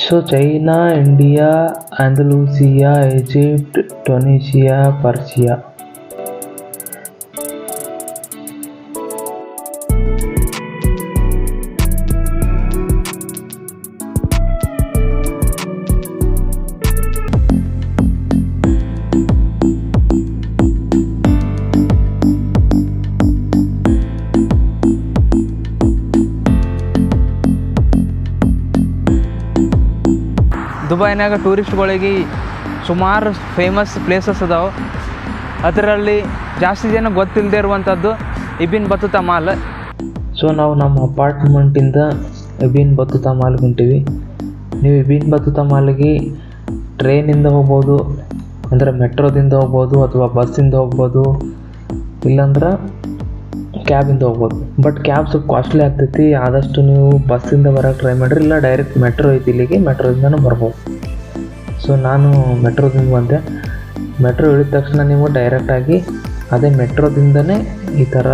So China India Andalusia Egypt Tunisia Persia ದುಬೈನಾಗ ಟೂರಿಸ್ಟ್ಗಳಿಗೆ ಸುಮಾರು famous places ಅದಾವೆ. ಅದರಲ್ಲಿ ಜಾಸ್ತಿ ಜನ ಗೊತ್ತಿಲ್ಲದೆ ಇರುವಂಥದ್ದು ಇಬಿನ್ ಬತ್ತುತಾ ಮಾಲ್. ಸೊ ನಾವು ನಮ್ಮ ಅಪಾರ್ಟ್ಮೆಂಟಿಂದ ಇಬಿನ್ ಬತುತಾ ಮಾಲ್ಗೆ ಹೊಂಟೀವಿ. ನೀವು ಇಬಿನ್ ಬತುತಾ ಮಾಲ್ಗೆ ಟ್ರೈನಿಂದ ಹೋಗ್ಬೋದು, ಅಂದರೆ ಮೆಟ್ರೋದಿಂದ ಹೋಗ್ಬೋದು ಅಥವಾ ಬಸ್ಸಿಂದ ಹೋಗ್ಬೋದು, ಇಲ್ಲಾಂದ್ರೆ ಕ್ಯಾಬಿಂದ ಹೋಗ್ಬೋದು. ಬಟ್ ಕ್ಯಾಬ್ ಸ್ವಲ್ಪ ಕಾಸ್ಟ್ಲಿ ಆಗ್ತೈತಿ, ಆದಷ್ಟು ನೀವು ಬಸ್ಸಿಂದ ಬರೋಕ್ಕೆ ಟ್ರೈ ಮಾಡಿರಿ, ಇಲ್ಲ ಡೈರೆಕ್ಟ್ ಮೆಟ್ರೋ ಐತಿ ಇಲ್ಲಿಗೆ ಮೆಟ್ರೋದಿಂದನೂ ಬರ್ಬೋದು. ಸೊ ನಾನು ಮೆಟ್ರೋದಿಂದ ಬಂದೆ. ಮೆಟ್ರೋ ಇಳಿದ ತಕ್ಷಣ ನೀವು ಡೈರೆಕ್ಟಾಗಿ ಅದೇ ಮೆಟ್ರೋದಿಂದನೇ ಈ ಥರ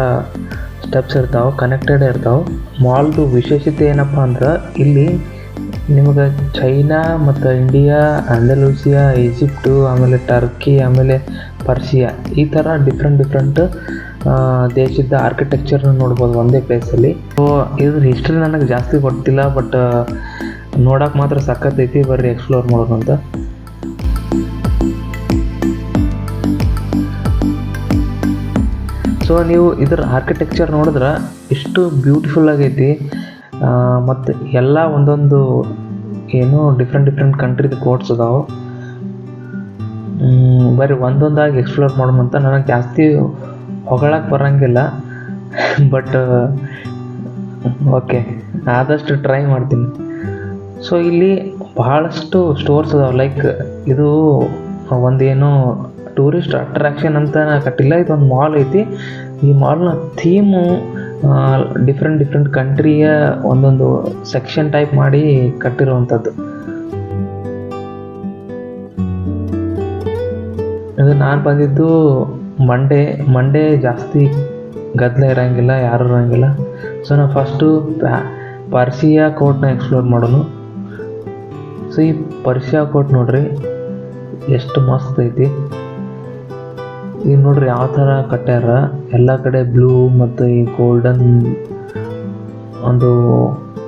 ಸ್ಟೆಪ್ಸ್ ಇರ್ತಾವೆ ಕನೆಕ್ಟೆಡ್ ಇರ್ತಾವೆ. ಮಾಲ್ದು ವಿಶೇಷತೆ ಏನಪ್ಪ ಅಂದ್ರೆ, ಇಲ್ಲಿ ನಿಮಗೆ ಚೈನಾ ಮತ್ತು ಇಂಡಿಯಾ ಆಂಡಲೂಸಿಯಾ ಈಜಿಪ್ಟು ಆಮೇಲೆ ಟರ್ಕಿ ಆಮೇಲೆ ಪರ್ಷಿಯಾ ಈ ಥರ ಡಿಫ್ರೆಂಟ್ ಡಿಫ್ರೆಂಟ್ ದೇಶದ ಆರ್ಕಿಟೆಕ್ಚರ್ನ ನೋಡ್ಬೋದು ಒಂದೇ ಪ್ಲೇಸಲ್ಲಿ ಸೊ ಇದ್ರ ಹಿಸ್ಟ್ರಿ ನನಗೆ ಜಾಸ್ತಿ ಗೊತ್ತಿಲ್ಲ ಬಟ್ ನೋಡೋಕೆ ಮಾತ್ರ ಸಖತ್ತೈತಿ ಬರ್ರಿ ಎಕ್ಸ್ಪ್ಲೋರ್ ಮಾಡೋಣ ಅಂತ. ಸೊ ನೀವು ಇದರ ಆರ್ಕಿಟೆಕ್ಚರ್ ನೋಡಿದ್ರೆ ಇಷ್ಟು ಬ್ಯೂಟಿಫುಲ್ ಆಗೈತಿ ಮತ್ತು ಎಲ್ಲ ಒಂದೊಂದು ಏನು ಡಿಫ್ರೆಂಟ್ ಡಿಫ್ರೆಂಟ್ ಕಂಟ್ರಿದು ಕೋರ್ಟ್ಸ್ ಅದಾವೆ. ಬರೀ ಒಂದೊಂದಾಗಿ ಎಕ್ಸ್ಪ್ಲೋರ್ ಮಾಡೋಣಂತ ನನಗೆ ಜಾಸ್ತಿ ಹೊಗಳಕ್ಕೆ ಬರೋಂಗಿಲ್ಲ. ಬಟ್ ಓಕೆ ಆದಷ್ಟು ಟ್ರೈ ಮಾಡ್ತೀನಿ. ಸೊ ಇಲ್ಲಿ ಬಹಳಷ್ಟು ಸ್ಟೋರ್ಸ್ ಅದಾವೆ. ಲೈಕ್ ಇದು ಒಂದೇನು ಟೂರಿಸ್ಟ್ ಅಟ್ರಾಕ್ಷನ್ ಅಂತ ಕಟ್ಟಿಲ್ಲ. ಇದೊಂದು ಮಾಲ್ ಐತಿ. ಈ ಮಾಲ್ನ ಥೀಮು ಡಿಫ್ರೆಂಟ್ ಡಿಫ್ರೆಂಟ್ ಕಂಟ್ರಿಯ ಒಂದೊಂದು ಸೆಕ್ಷನ್ ಟೈಪ್ ಮಾಡಿ ಕಟ್ಟಿರುವಂಥದ್ದು. ಇದು ನಾನು ಬಂದಿದ್ದು ಮಂಡೇ ಮಂಡೇ ಜಾಸ್ತಿ ಗದ್ದಲ ಇರೋಂಗಿಲ್ಲ, ಯಾರು ಇರೋಂಗಿಲ್ಲ. ಸೊ ನಾವು ಫಸ್ಟು ಪರ್ಸಿಯಾ ಕೋಟ್ನ ಎಕ್ಸ್ಪ್ಲೋರ್ ಮಾಡೋನು ಸೊ ಈ ಪರ್ಸಿಯಾ ಕೋಟ್ ನೋಡ್ರಿ, ಎಷ್ಟು ಮಸ್ತ್ ಐತಿ. ಈಗ ನೋಡ್ರಿ ಯಾವ ಥರ ಕಟ್ಟ್ಯಾರ. ಎಲ್ಲ ಕಡೆ ಬ್ಲೂ ಮತ್ತು ಈ ಗೋಲ್ಡನ್ ಒಂದು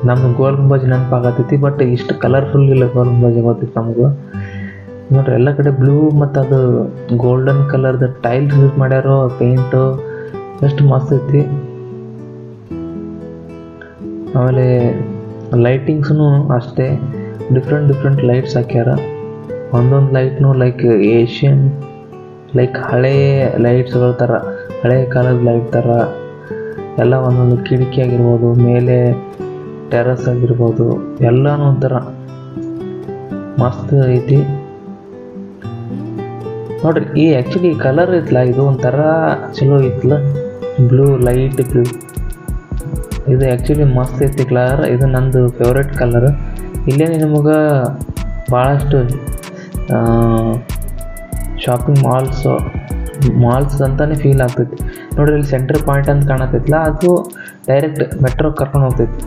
ನಮ್ಗೆ ಗೋಲ್ ಗುಂಬಜ್ ನೆನಪಾಗತ್ತೈತಿ ಬಟ್ ಇಷ್ಟು ಕಲರ್ಫುಲ್ ಇಲ್ಲ ಗೋಲ್ ಗುಂಬಜ್ ಗೊತ್ತೈತಿ ನಮಗೂ. ನೋಡ್ರಿ, ಎಲ್ಲ ಕಡೆ ಬ್ಲೂ ಮತ್ತು ಅದು ಗೋಲ್ಡನ್ ಕಲರ್ದು ಟೈಲ್ಸ್ ಯೂಸ್ ಮಾಡ್ಯಾರೋ ಪೇಂಟು ಎಷ್ಟು ಮಸ್ತ್ ಐತಿ. ಆಮೇಲೆ ಲೈಟಿಂಗ್ಸ್ನು ಅಷ್ಟೇ ಡಿಫ್ರೆಂಟ್ ಡಿಫ್ರೆಂಟ್ ಲೈಟ್ಸ್ ಹಾಕ್ಯಾರ. ಒಂದೊಂದು ಲೈಟ್ನು ಲೈಕ್ ಏಷ್ಯನ್ ಲೈಕ್ ಹಳೆ ಲೈಟ್ಸ್ಗಳ ಥರ ಹಳೆ ಕಾಲದ ಲೈಟ್ ಥರ ಎಲ್ಲ ಒಂದೊಂದು ಕಿಟಕಿ ಆಗಿರ್ಬೋದು, ಮೇಲೆ ಟೆರಸ್ ಆಗಿರ್ಬೋದು, ಎಲ್ಲನೂ ಒಂಥರ ಮಸ್ತ್ ಐತಿ. ನೋಡ್ರಿ, ಈ ಆ್ಯಕ್ಚುಲಿ ಕಲರ್ ಐತ್ಲ ಇದು ಒಂಥರ ಚಲೋ ಐತ್ಲ ಬ್ಲೂ ಲೈಟ್ ಬ್ಲೂ ಇದು ಆ್ಯಕ್ಚುಲಿ ಮಸ್ತ್ ಐತಿ ಕಲರ್ ಇದು ನಂದು ಫೇವ್ರೆಟ್ ಕಲರ್ ಇಲ್ಲೇ ನಿಮಗೆ ಭಾಳಷ್ಟು ಶಾಪಿಂಗ್ ಮಾಲ್ಸ್ ಮಾಲ್ಸ್ ಅಂತಲೇ ಫೀಲ್ ಆಗ್ತೈತಿ. ನೋಡ್ರಿ, ಇಲ್ಲಿ ಸೆಂಟ್ರ್ ಪಾಯಿಂಟ್ ಅಂತ ಕಾಣತೈತಲ್ಲ ಅದು ಡೈರೆಕ್ಟ್ ಮೆಟ್ರೋ ಕರ್ಕೊಂಡು ಹೋಗ್ತೈತಿ.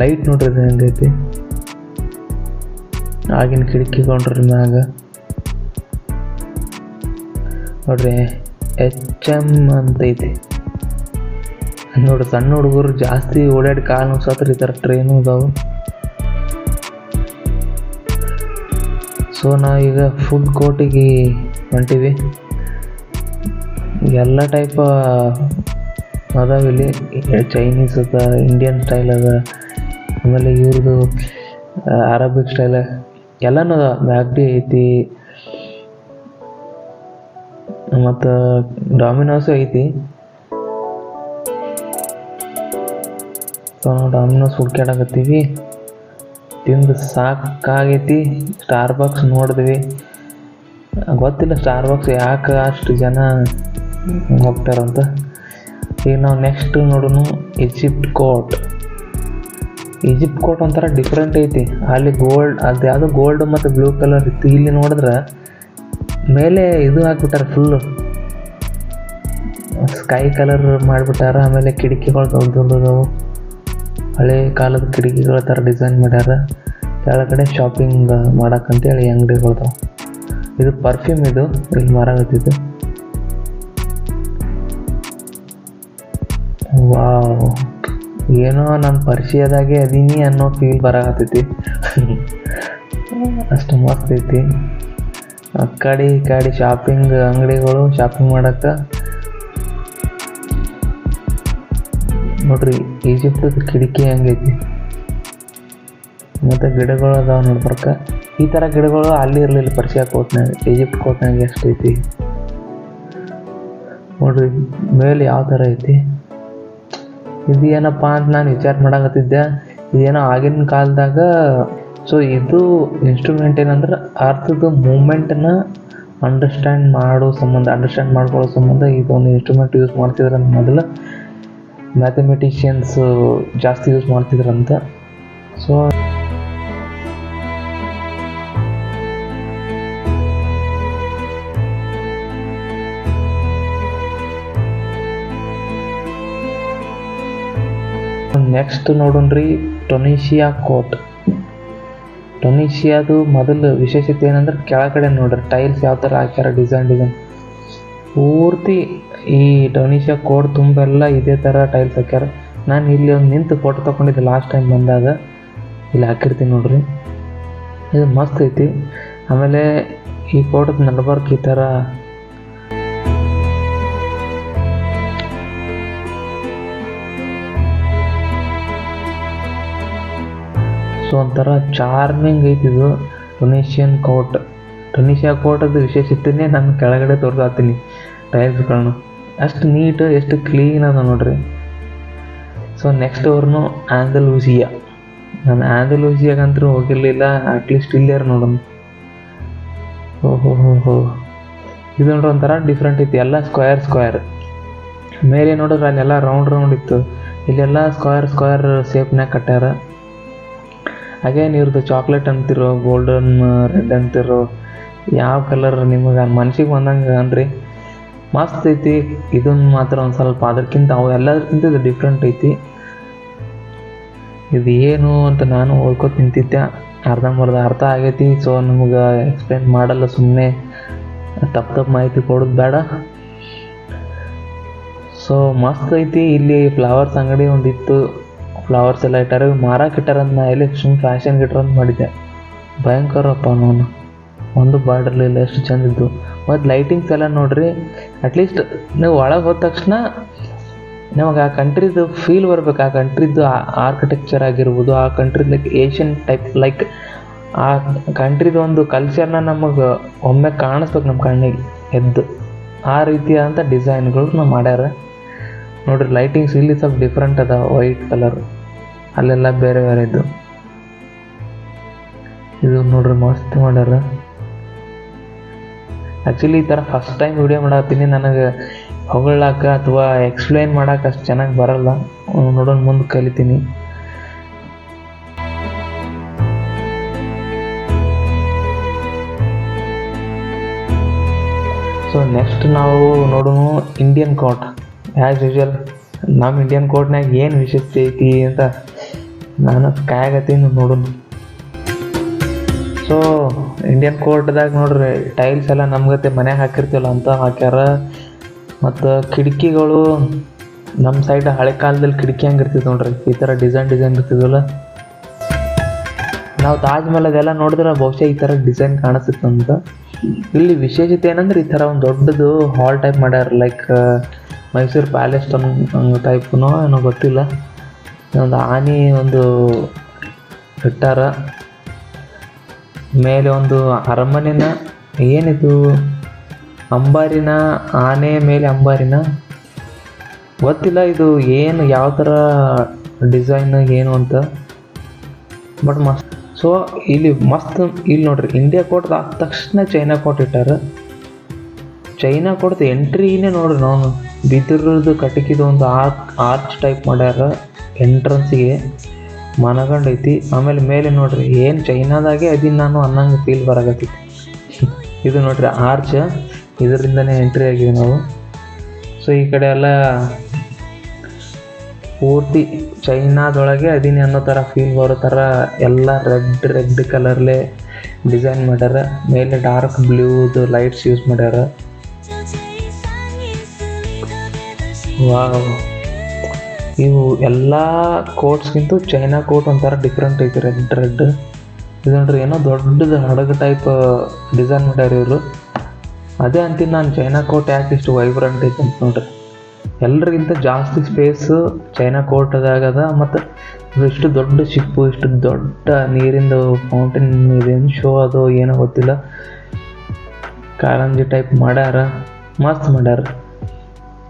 ಲೈಟ್ ನೋಡ್ರಿ ಹೆಂಗೈತಿ. ಆಗಿನ ಕಿಟಕಿಗೊಂಡ್ರಿ ಮ್ಯಾಗ. ನೋಡ್ರಿ ಎಚ್ ಎಂ ಅಂತೈತಿ. ನೋಡ್ರಿ, ಸಣ್ಣ ಹುಡುಗರು ಜಾಸ್ತಿ ಓಡಾಡಿ ಕಾಲು ನುಗ್ಸತ್ರ ಈ ಥರ ಟ್ರೈನು ಇದಾವೆ. ಸೊ ನಾವೀಗ ಫುಡ್ ಕೋರ್ಟಿಗೆ ಹೊಂಟೀವಿ. ಎಲ್ಲ ಟೈಪ್ ಅದಾವ ಇಲ್ಲಿ. ಚೈನೀಸ್ ಅದ ಇಂಡಿಯನ್ ಸ್ಟೈಲ್ ಅದ. ಆಮೇಲೆ ಇವ್ರದ್ದು ಅರಬಿಕ್ ಸ್ಟೈಲ್ ಎಲ್ಲನೂ ಅದ ಮ್ಯಾಗ್ಡಿ ಐತಿ. ಮತ್ತು ಡಾಮಿನೋಸು ಐತಿ. ಸೊ ನಾವು ಡಾಮಿನೋಸ್ ಹುಡ್ಕ್ಯಾಡಕತ್ತೀವಿ ತಿಂದು ಸಾಕಾಗೈತಿ. ಸ್ಟಾರ್ ಬಾಕ್ಸ್ ನೋಡಿದ್ವಿ. ಗೊತ್ತಿಲ್ಲ ಸ್ಟಾರ್ ಬಾಕ್ಸ್ ಯಾಕೆ ಅಷ್ಟು ಜನ ಹೋಗ್ತಾರಂತ. ಈಗ ನಾವು ನೆಕ್ಸ್ಟ್ ನೋಡೋಣ ಈಜಿಪ್ಟ್ ಕೋಟ್ ಈಜಿಪ್ಟ್ ಕೋಟ್ ಒಂಥರ ಡಿಫ್ರೆಂಟ್ ಐತಿ. ಅಲ್ಲಿ ಗೋಲ್ಡ್ ಅದು ಯಾವುದೋ ಗೋಲ್ಡ್ ಮತ್ತು ಬ್ಲೂ ಕಲರ್ ಇತ್ತು. ಇಲ್ಲಿ ನೋಡಿದ್ರೆ ಮೇಲೆ ಇದು ಹಾಕ್ಬಿಟ್ಟಾರೆ ಫುಲ್ಲು ಸ್ಕೈ ಕಲರ್ ಮಾಡಿಬಿಟ್ಟಾರ, ಆಮೇಲೆ ಕಿಟಕಿಗಳು ದೊಡ್ಡ ದೊಡ್ಡದವು ಹಳೆ ಕಾಲದ ಕಿಟಕಿಗಳ ಥರ ಡಿಸೈನ್ ಮಾಡ್ಯಾರ. ಕೆಳಗಡೆ ಶಾಪಿಂಗ್ ಮಾಡೋಕ್ಕಂತೇಳಿ ಅಂಗಡಿಗಳ್ದಾವ ಇದು ಪರ್ಫ್ಯೂಮ್ ಇದು. ಇಲ್ಲಿ ಮಾರಾಗತ್ತಿದ್ದು ವಾವ್ ಏನೋ ನಾನು ಪರಿಚಯದಾಗೆ ಅದೀನಿ ಅನ್ನೋ ಫೀಲ್ ಬರಾಕತ್ತೈತಿ. ಅಷ್ಟು ಮಸ್ತ್ ಐತಿ. ಆ ಕಡೆ ಈ ಕಡೆ ಶಾಪಿಂಗ್ ಅಂಗಡಿಗಳು ಶಾಪಿಂಗ್ ಮಾಡಕ್ಕೆ. ನೋಡ್ರಿ ಈಜಿಪ್ಟದ ಕಿಟಕಿ ಹಂಗೈತಿ? ಮತ್ತು ಗಿಡಗಳು ಅದಾವ ನೋಡ್ಬರ್ಕ ಈ ಥರ ಗಿಡಗಳು ಅಲ್ಲಿ ಇರಲಿಲ್ಲ ಪರಿಚಯ ಕೋಟ್ನಾಗ ಈಜಿಪ್ಟ್ ಕೋಟ್ನಾಗ ಎಷ್ಟೈತಿ? ನೋಡ್ರಿ, ಮೇಲೆ ಯಾವ ಥರ ಐತಿ? ಇದು ಏನಪ್ಪ ಅಂತ ನಾನು ವಿಚಾರ ಮಾಡಾಕತ್ತಿದ್ದೆ. ಇದೇನೋ ಆಗಿನ ಕಾಲದಾಗ ಸೊ ಇದು ಇನ್ಸ್ಟ್ರೂಮೆಂಟ್ ಏನಂದ್ರೆ ಅರ್ಥದ ಮೂಮೆಂಟನ್ನ ಅಂಡರ್ಸ್ಟ್ಯಾಂಡ್ ಮಾಡೋ ಸಂಬಂಧ ಅಂಡರ್ಸ್ಟ್ಯಾಂಡ್ ಮಾಡ್ಕೊಳ್ಳೋ ಸಂಬಂಧ ಇದೊಂದು ಇನ್ಸ್ಟ್ರೂಮೆಂಟ್ ಯೂಸ್ ಮಾಡ್ತಿದ್ರಂತ ಮೊದಲು. ಮ್ಯಾಥಮೆಟಿಷಿಯನ್ಸ್ ಜಾಸ್ತಿ ಯೂಸ್ ಮಾಡ್ತಿದ್ರಂತ. ಸೊ ನೆಕ್ಸ್ಟ್ ನೋಡೋಣ್ರಿ ಟೊನಿಷಿಯಾ ಕೋಟ್ ಟೊನಿಷಿಯಾದು ಮೊದಲು ವಿಶೇಷತೆ ಏನಂದ್ರೆ ಕೆಳಗಡೆ ನೋಡ್ರಿ ಟೈಲ್ಸ್ ಯಾವ ಥರ ಹಾಕ್ಯಾರ ಡಿಸೈನ್ ಡಿಸೈನ್ ಪೂರ್ತಿ ಈ ಟೊನಿಷಿಯಾ ಕೋಟ್ ತುಂಬೆಲ್ಲ ಇದೇ ಥರ ಟೈಲ್ಸ್ ಹಾಕ್ಯಾರ. ನಾನು ಇಲ್ಲಿ ಒಂದು ನಿಂತು ಫೋಟೋ ತೊಗೊಂಡಿದ್ದೆ ಲಾಸ್ಟ್ ಟೈಮ್ ಬಂದಾಗ. ಇಲ್ಲಿ ಹಾಕಿರ್ತೀನಿ ನೋಡ್ರಿ. ಇದು ಮಸ್ತ್ ಐತಿ. ಆಮೇಲೆ ಈ ಫೋಟೋದ ನಡಬರ್ಕ್ ಈ ಥರ ಸೊ ಒಂಥರ ಚಾರ್ಮಿಂಗ್ ಐತಿ ಇದು. ಟೊನೇಷಿಯನ್ ಕೋಟ್ ಟೊನೇಷಿಯಾ ಕೋಟದ ವಿಶೇಷತೆನೇ ನಾನು ಕೆಳಗಡೆ ತೋರ್ಸಾತೀನಿ ಟೈಲ್ಸ್ಗಳನ್ನ ಅಷ್ಟು ನೀಟ್ ಎಷ್ಟು ಕ್ಲೀನ್ ಅದ ನೋಡ್ರಿ. ಸೊ ನೆಕ್ಸ್ಟ್ ಅವ್ರನ್ನು ಆ್ಯಂದಲೂಸಿಯಾ ನಾನು ಆ್ಯಂದಲೂಸಿಯಾಗಂತೂ ಹೋಗಿರಲಿಲ್ಲ ಅಟ್ಲೀಸ್ಟ್ ಇಲ್ಲಾರ ನೋಡೋಣ. ಓಹೋ ಹೋ ಇದು ನೋಡ್ರಿ ಒಂಥರ ಡಿಫ್ರೆಂಟ್ ಇತ್ತು ಎಲ್ಲ ಸ್ಕ್ವೇರ್ ಸ್ಕ್ವೇರ್ ಮೇಲೆ ನೋಡಿದ್ರೆ ಅಲ್ಲೆಲ್ಲ ರೌಂಡ್ ರೌಂಡ್ ಇತ್ತು. ಇಲ್ಲೆಲ್ಲ ಸ್ಕ್ವೇರ್ ಸ್ಕ್ವೇರ್ ಶೇಪ್ನಾಗ ಕಟ್ಟ್ಯಾರ. ಅಗೇನ್ ಇವ್ರದ್ದು ಚಾಕ್ಲೇಟ್ ಅಂತಿರೋ ಗೋಲ್ಡನ್ ರೆಡ್ ಅಂತಿರೋ, ಯಾವ ಕಲರ್ ನಿಮಗೆ ಮನ್ಸಿಗೆ ಬಂದಂಗೆ ಅನ್ರಿ? ಮಸ್ತ್ ಐತಿ ಇದನ್ನ ಮಾತ್ರ ಒಂದು ಸ್ವಲ್ಪ ಅದಕ್ಕಿಂತ ಅವು ಎಲ್ಲದಕ್ಕಿಂತ ಇದು ಡಿಫ್ರೆಂಟ್ ಐತಿ. ಇದು ಏನು ಅಂತ ನಾನು ಓದ್ಕೋತ ನಿಂತಿದ್ದೆ ಅರ್ಧಂಬರ್ಧ ಅರ್ಥ ಆಗೈತಿ ಸೊ ನಮಗೆ ಎಕ್ಸ್ಪ್ಲೇನ್ ಮಾಡಲ್ಲ ಸುಮ್ಮನೆ ತಪ್ಪು ತಪ್ಪು ಮಾಹಿತಿ ಕೊಡೋದು ಬೇಡ. ಸೊ ಮಸ್ತ್ ಐತಿ, ಇಲ್ಲಿ ಫ್ಲವರ್ಸ್ ಅಂಗಡಿ ಒಂದಿತ್ತು ಫ್ಲವರ್ಸ್ ಎಲ್ಲ ಇಟ್ಟಾರೆ. ಮಾರಕ್ಕೆ ಇಟ್ಟಾರ ಅಂತ ನಾ ಎಲ್ಲಿ ಸುಮ್ಮನೆ ಫ್ಯಾಷನ್ ಇಟ್ರ ಅಂತ ಮಾಡಿದ್ದೆ. ಭಯಂಕರಪ್ಪ ನಾನು ಒಂದು ಬಾರ್ಡರ್ಲಿಲ್ಲ ಎಷ್ಟು ಚಂದ ಇದ್ದು. ಮತ್ತು ಲೈಟಿಂಗ್ಸ್ ಎಲ್ಲ ನೋಡ್ರಿ ಅಟ್ಲೀಸ್ಟ್ ನೀವು ಒಳಗೆ ಹೋದ ತಕ್ಷಣ ನಮಗೆ ಆ ಕಂಟ್ರಿದು ಫೀಲ್ ಬರ್ಬೇಕು. ಆ ಕಂಟ್ರಿದು ಆರ್ಕಿಟೆಕ್ಚರ್ ಆಗಿರ್ಬೋದು, ಆ ಕಂಟ್ರಿದ್ ಲೈಕ್ ಏಷ್ಯನ್ ಟೈಪ್ ಲೈಕ್ ಆ ಕಂಟ್ರಿದು ಒಂದು ಕಲ್ಚರ್ನ ನಮಗೆ ಒಮ್ಮೆ ಕಾಣಿಸ್ಬೇಕು ನಮ್ಮ ಕಣ್ಣಿಗೆ, ಎದ್ದು. ಆ ರೀತಿಯಾದಂಥ ಡಿಸೈನ್ಗಳು ನಾವು ಮಾಡ್ಯಾರ. ನೋಡ್ರಿ ಲೈಟಿಂಗ್ಸ್ ಇಲ್ಲಿ ಸ್ವಲ್ಪ ಡಿಫ್ರೆಂಟ್ ಅದ ವೈಟ್ ಕಲರ್ ಅಲ್ಲೆಲ್ಲ ಬೇರೆ ಬೇರೆ ಇದ್ದು. ಇದು ನೋಡ್ರಿ ಮಸ್ತ್ ಮಾಡ್ಯಾರ. ಆ್ಯಕ್ಚುಲಿ ಈ ಥರ ಫಸ್ಟ್ ಟೈಮ್ ವಿಡಿಯೋ ಮಾಡತ್ತೀನಿ ನನಗೆ ಹೊಗಳಾಕ ಅಥವಾ ಎಕ್ಸ್ಪ್ಲೈನ್ ಮಾಡಕ್ಕೆ ಅಷ್ಟು ಚೆನ್ನಾಗಿ ಬರಲ್ಲ. ನೋಡೋಣ ಮುಂದೆ ಕಲಿತೀನಿ. ಸೊ ನೆಕ್ಸ್ಟ್ ನಾವು ನೋಡೋಣ ಇಂಡಿಯನ್ ಕೋರ್ಟ್ ಆ್ಯಸ್ ಯೂಶುವಲ್ ನಮ್ಮ ಇಂಡಿಯನ್ ಕೋಟ್ನಾಗ ಏನು ವಿಶೇಷತೆ ಐತಿ ಅಂತ ನಾನು ಕಾಯಾಗತ್ತೀನಿ ನೋಡೋಣ ಸೊ ಇಂಡಿಯನ್ ಕೋರ್ಟ್ದಾಗ ನೋಡ್ರಿ ಟೈಲ್ಸ್ ಎಲ್ಲ ನಮ್ಗತ್ತೆ ಮನೆ ಹಾಕಿರ್ತೀವಲ್ಲ ಅಂತ ಹಾಕ್ಯಾರ. ಮತ್ತು ಕಿಟಕಿಗಳು ನಮ್ಮ ಸೈಡ್ ಹಳೆ ಕಾಲದಲ್ಲಿ ಕಿಟಕಿ ಹಂಗೆ ಇರ್ತಿತ್ತು ನೋಡ್ರಿ, ಈ ಥರ ಡಿಸೈನ್ ಡಿಸೈನ್ ಇರ್ತಿದ್ವಲ್ಲ. ನಾವು ತಾಜ್ ಮಹಲ್ ಅದೆಲ್ಲ ನೋಡಿದ್ರೆ ಬಹುಶಃ ಈ ಥರ ಡಿಸೈನ್ ಕಾಣಿಸ್ತಿತ್ತು ಅಂತ. ಇಲ್ಲಿ ವಿಶೇಷತೆ ಏನಂದ್ರೆ ಈ ಥರ ಒಂದು ದೊಡ್ಡದು ಹಾಲ್ ಟೈಪ್ ಮಾಡ್ಯಾರ ಲೈಕ್ ಮೈಸೂರು ಪ್ಯಾಲೇಸ್ ಟೈಪ್ನೋ ಏನೋ ಗೊತ್ತಿಲ್ಲ. ಒಂದು ಆನೆ ಒಂದು ಇಟ್ಟಾರ ಮೇಲೆ ಒಂದು ಅರಮನೆನ ಏನಿದು? ಅಂಬಾರಿನ ಆನೆ ಮೇಲೆ ಅಂಬಾರಿನ? ಗೊತ್ತಿಲ್ಲ ಇದು ಏನು, ಯಾವ ಥರ ಡಿಸೈನ್, ಏನು ಅಂತ. ಬಟ್ ಮಸ್ತ್. ಸೊ ಇಲ್ಲಿ ಮಸ್ತ್ ಇಲ್ಲಿ ನೋಡ್ರಿ ಇಂಡಿಯಾ ಕೋಟ್ ಆದ ತಕ್ಷಣ ಚೈನಾ ಕೋಟ್ ಇಟ್ಟಾರ. ಚೈನಾ ಕೋಟ್ದು ಎಂಟ್ರಿನೇ ನೋಡ್ರಿ ನಾವು ಬಿದಿರದು ಕಟಕಿದು ಒಂದು ಆರ್ಕ್ ಆರ್ಚ್ ಟೈಪ್ ಮಾಡ್ಯಾರ. ಎಂಟ್ರನ್ಸಿಗೆ ಮನಗಂಡೈತಿ ಆಮೇಲೆ ಮೇಲೆ ನೋಡ್ರಿ ಏನು ಚೈನಾದಾಗೆ ಅದೀನಿ ನಾನು ಅನ್ನಂಗೆ ಫೀಲ್ ಬರಾಕತ್ತೈತಿ. ಇದು ನೋಡ್ರಿ ಆರ್ಚ್ ಇದರಿಂದನೇ ಎಂಟ್ರಿ ಆಗಿವಿ ನಾವು. ಸೊ ಈ ಕಡೆ ಎಲ್ಲ ಪೂರ್ತಿ ಚೈನಾದೊಳಗೆ ಅದೀನಿ ಅನ್ನೋ ಥರ ಫೀಲ್ ಬರೋ ಥರ ಎಲ್ಲ ರೆಡ್ ರೆಡ್ ಕಲರ್ಲೆ ಡಿಸೈನ್ ಮಾಡ್ಯಾರ. ಮೇಲೆ ಡಾರ್ಕ್ ಬ್ಲೂದು ಲೈಟ್ಸ್ ಯೂಸ್ ಮಾಡ್ಯಾರ. ವಾವ್ ಇವು ಎಲ್ಲ ಕೋಟ್ಸ್ಗಿಂತ ಚೈನಾ ಕೋಟ್ ಒಂಥರ ಡಿಫ್ರೆಂಟ್ ಐತಿ ರೆಡ್ ರೆಡ್ ಇದು ಏನೋ ದೊಡ್ಡದು ಹಡಗು ಟೈಪ್ ಡಿಸೈನ್ ಮಾಡ್ಯಾರ ಇವರು. ಅದೇ ಅಂತೀನಿ ನಾನು ಚೈನಾ ಕೋಟ್ ಯಾಕೆ ಇಷ್ಟು ವೈಬ್ರೆಂಟ್ ಐತೆ ಅಂತ ನೋಡ್ರಿ. ಎಲ್ರಿಗಿಂತ ಜಾಸ್ತಿ ಸ್ಪೇಸು ಚೈನಾ ಕೋಟದಾಗದ ಮತ್ತು ಇಷ್ಟು ದೊಡ್ಡ ಶಿಪ್ಪು ಇಷ್ಟು ದೊಡ್ಡ ನೀರಿಂದು ಫೌಂಟೇನ್ ಇದೇನು ಶೋ ಅದು ಏನೋ ಗೊತ್ತಿಲ್ಲ. ಕಾರಂಜಿ ಟೈಪ್ ಮಾಡ್ಯಾರ, ಮಸ್ತ್ ಮಾಡ್ಯಾರ.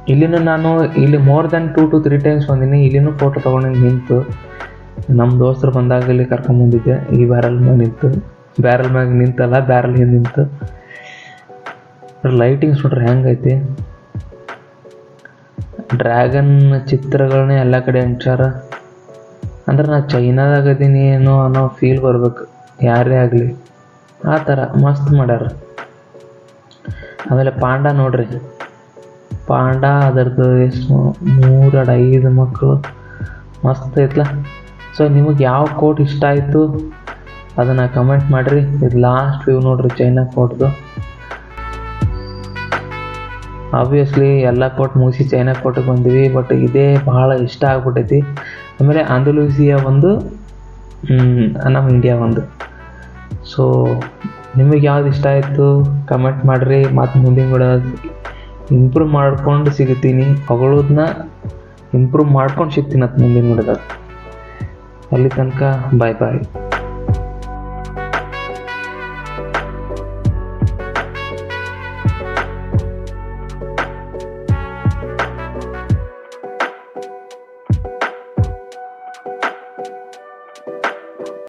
ಇಲ್ಲಿನೂ ನಾನು ಇಲ್ಲಿ more than two to three times ಬಂದೀನಿ. ಇಲ್ಲಿನೂ ಫೋಟೋ ತೊಗೊಂಡು ನಿಂತು ನಮ್ಮ ದೋಸ್ತರು ಬಂದಾಗ ಇಲ್ಲಿ ಕರ್ಕೊಂಬಂದಿದ್ದೆ ಈ ಬ್ಯಾರಲ್ ಮ್ಯಾಗ ನಿಂತು. ಬ್ಯಾರಲ್ ಮ್ಯಾಗ ನಿಂತಲ್ಲ ಬ್ಯಾರಲ್ ಹಿಂದೆ ನಿಂತು. ಲೈಟಿಂಗ್ಸ್ ನೋಡ್ರಿ ಹೆಂಗೈತಿ ಡ್ರ್ಯಾಗನ್ ಚಿತ್ರಗಳನ್ನೇ ಎಲ್ಲ ಕಡೆ ಹಂಚಾರ ಅಂದ್ರೆ ನಾ ಚೈನಾದಾಗ ಅದೀನಿ ಏನೋ ಅನ್ನೋ ಫೀಲ್ ಬರ್ಬೇಕು. ಯಾರೇ ಆಗಲಿ. ಆ ಥರ ಮಸ್ತ್ ಮಾಡ್ಯಾರ. ಆಮೇಲೆ ಪಾಂಡ ನೋಡ್ರಿ. ಪಾಂಡ, ಅದರದ್ದು ಎಷ್ಟು ಮೂರು ಎರಡು ಐದು ಮಕ್ಕಳು. ಮಸ್ತ್ ಐತ್ಲ. ಸೊ ನಿಮಗೆ ಯಾವ ಕೋಟ್ ಇಷ್ಟ ಆಯಿತು? ಅದನ್ನು ಕಮೆಂಟ್ ಮಾಡಿರಿ. ಇದು ಲಾಸ್ಟ್ ವ್ಯೂ ನೋಡ್ರಿ ಚೈನಾ ಕೋಟ್ದು. ಆಬ್ವಿಯಸ್ಲಿ ಎಲ್ಲ ಕೋಟ್ ಮುಗಿಸಿ ಚೈನಾ ಕೋಟಿಗೆ ಬಂದಿವಿ ಬಟ್ ಇದೇ ಭಾಳ ಇಷ್ಟ ಆಗ್ಬಿಟ್ಟೈತಿ. ಆಮೇಲೆ ಆಂಧ್ರಲೂಸಿಯಾ ಒಂದು ನಮ್ಮ ಇಂಡಿಯಾ ಒಂದು. ಸೊ ನಿಮಗೆ ಯಾವ್ದು ಇಷ್ಟ ಆಯಿತು? ಕಮೆಂಟ್ ಮಾಡಿರಿ. ಮತ್ತು ಮುಂದಿನ ಕೂಡ ಇಂಪ್ರೂವ್ ಮಾಡ್ಕೊಂಡು ಸಿಗ್ತೀನಿ. ಹೊಗಳೋದನ್ನ ಇಂಪ್ರೂವ್ ಮಾಡ್ಕೊಂಡು ಸಿಗ್ತೀನಿ ಅದು ಮುಂದಿನ ಅಲ್ಲಿ ತನಕ ಬಾಯ್ ಬಾಯ್